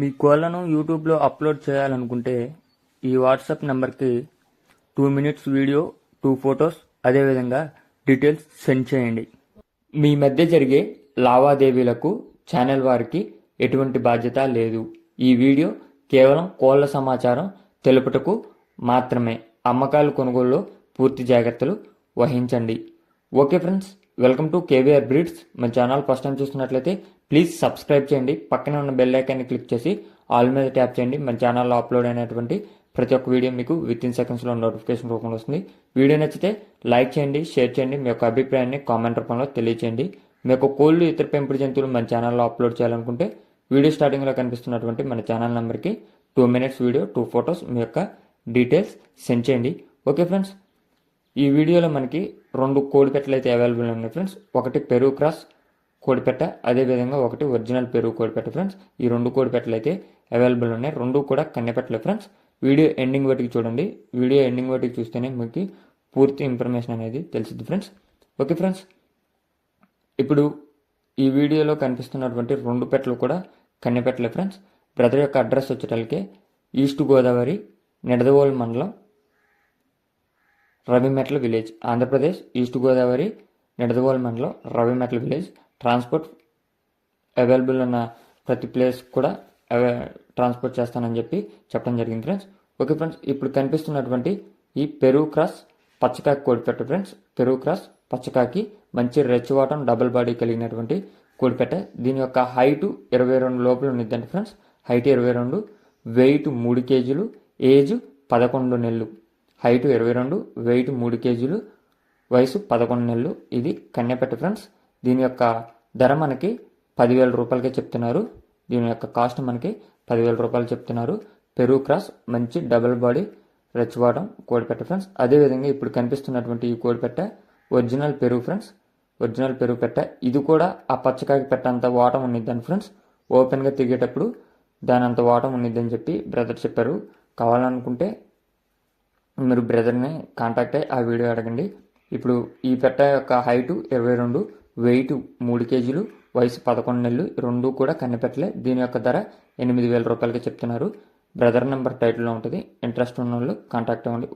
మీ కోళ్ళను యూట్యూబ్లో అప్లోడ్ చేయాలనుకుంటే ఈ వాట్సాప్ నెంబర్కి two minutes video two photos అదేవిధంగా డీటెయిల్స్ సెండ్ చేయండి. మీ మధ్య జరిగే లావాదేవీలకు ఛానల్ వారికి ఎటువంటి బాధ్యత లేదు. ఈ వీడియో కేవలం కోళ్ళ సమాచారం తెలుపుటకు మాత్రమే. అమ్మకాలు కొనుగోలులో పూర్తి జాగ్రత్తలు వహించండి. Okay friends welcome to KVR breeds. మన ఛానల్ ఫస్ట్ టైం చూస్తున్నట్లయితే ప్లీజ్ సబ్స్క్రైబ్ చేయండి. పక్కనే ఉన్న బెల్ ఐకాన్ని క్లిక్ చేసి ఆల్ మీద ట్యాప్ చేయండి. మన ఛానల్లో అప్లోడ్ అయినటువంటి ప్రతి ఒక్క వీడియో మీకు విత్ ఇన్ సెకండ్స్లో నోటిఫికేషన్ రూపంలో వస్తుంది. వీడియో నచ్చితే లైక్ చేయండి షేర్ చేయండి. మీ యొక్క అభిప్రాయాన్ని కామెంట్ రూపంలో తెలియచేయండి. మీ యొక్క కోళ్ళు ఇతర పెంపుడు జంతువులు మన ఛానల్లో అప్లోడ్ చేయాలనుకుంటే వీడియో స్టార్టింగ్లో కనిపిస్తున్నటువంటి మన ఛానల్ నెంబర్కి two minutes video two photos మీ యొక్క డీటెయిల్స్ సెండ్ చేయండి. ఓకే ఫ్రెండ్స్ ఈ వీడియోలో మనకి రెండు కోడిపెట్టలు అయితే అవైలబుల్ ఉన్నాయి ఫ్రెండ్స్ ఒకటి పెరుగు క్రాస్ కోడిపెట్ట అదేవిధంగా ఒకటి ఒరిజినల్ పెరుగు కోడిపెట్ట ఫ్రెండ్స్ ఈ రెండు కోడిపెట్టలు అయితే అవైలబుల్ ఉన్నాయి. రెండు కూడా కన్నెపెట్టలు ఫ్రెండ్స్ వీడియో ఎండింగ్ వాటికి చూడండి. వీడియో ఎండింగ్ వాటికి చూస్తేనే మీకు పూర్తి ఇన్ఫర్మేషన్ అనేది తెలుస్తుంది ఫ్రెండ్స్ ఓకే ఫ్రెండ్స్ ఇప్పుడు ఈ వీడియోలో కనిపిస్తున్నటువంటి రెండు పెట్టలు కూడా కన్నెపెట్టలే ఫ్రెండ్స్ బ్రదర్ యొక్క అడ్రస్ వచ్చేటలకే ఈస్ట్ గోదావరి నిడదవోలు మండలం రవిమెట్ల విలేజ్ ఆంధ్రప్రదేశ్ ఈస్ట్ గోదావరి నిడదవోలు మండలం రవిమెట్ల విలేజ్. ట్రాన్స్పోర్ట్ అవైలబుల్ ఉన్న ప్రతి ప్లేస్ కూడా అవే ట్రాన్స్పోర్ట్ చేస్తానని చెప్పి చెప్పడం జరిగింది ఫ్రెండ్స్. ఓకే ఫ్రెండ్స్ ఇప్పుడు కనిపిస్తున్నటువంటి ఈ పెరుగు క్రాస్ పచ్చకాకి కోడిపెట్ట ఫ్రెండ్స్. పెరుగు క్రాస్ పచ్చకాకి మంచి రెచ్చివాటం డబుల్ బాడీ కలిగినటువంటి కోడిపెట్ట. దీని యొక్క హైట్ ఇరవై రెండు లోపల ఉండిద్దండి ఫ్రెండ్స్. హైట్ ఇరవై రెండు వెయిట్ మూడు కేజీలు ఏజ్ పదకొండు నెలలు. హైట్ ఇరవై రెండు వెయిట్ మూడు కేజీలు వయసు పదకొండు నెలలు. ఇది కన్యపెట్ట ఫ్రెండ్స్. దీని యొక్క ధర మనకి పదివేల రూపాయలకే చెప్తున్నారు. దీని యొక్క కాస్ట్ మనకి పదివేల రూపాయలు చెప్తున్నారు. పెరుగు క్రాస్ మంచి డబుల్ బాడీ రెచ్చవాటం కోడిపెట్ట ఫ్రెండ్స్. అదేవిధంగా ఇప్పుడు కనిపిస్తున్నటువంటి ఈ కోడిపెట్ట ఒరిజినల్ పెరుగు ఫ్రెండ్స్. ఒరిజినల్ పెరుగు పెట్ట. ఇది కూడా ఆ పచ్చకాయకి పెట్ట అంత వాటం ఉండిద్దని ఫ్రెండ్స్. ఓపెన్గా తిరిగేటప్పుడు దాని అంత వాటం ఉండిద్దని చెప్పి బ్రదర్ చెప్పారు. కావాలనుకుంటే మీరు బ్రదర్ని కాంటాక్ట్ అయ్యి ఆ వీడియో అడగండి. ఇప్పుడు ఈ పెట్ట యొక్క హైటు ఇరవై రెండు వెయిట్ మూడు కేజీలు వయసు పదకొండు నెలలు రెండు కూడా కన్నెపెట్టలే దీని యొక్క ధర ఎనిమిది వేల రూపాయలకి చెప్తున్నారు. బ్రదర్ నెంబర్ టైటిల్లో ఉంటుంది. ఇంట్రెస్ట్ ఉన్న వాళ్ళు కాంటాక్ట్ అవ్వండి.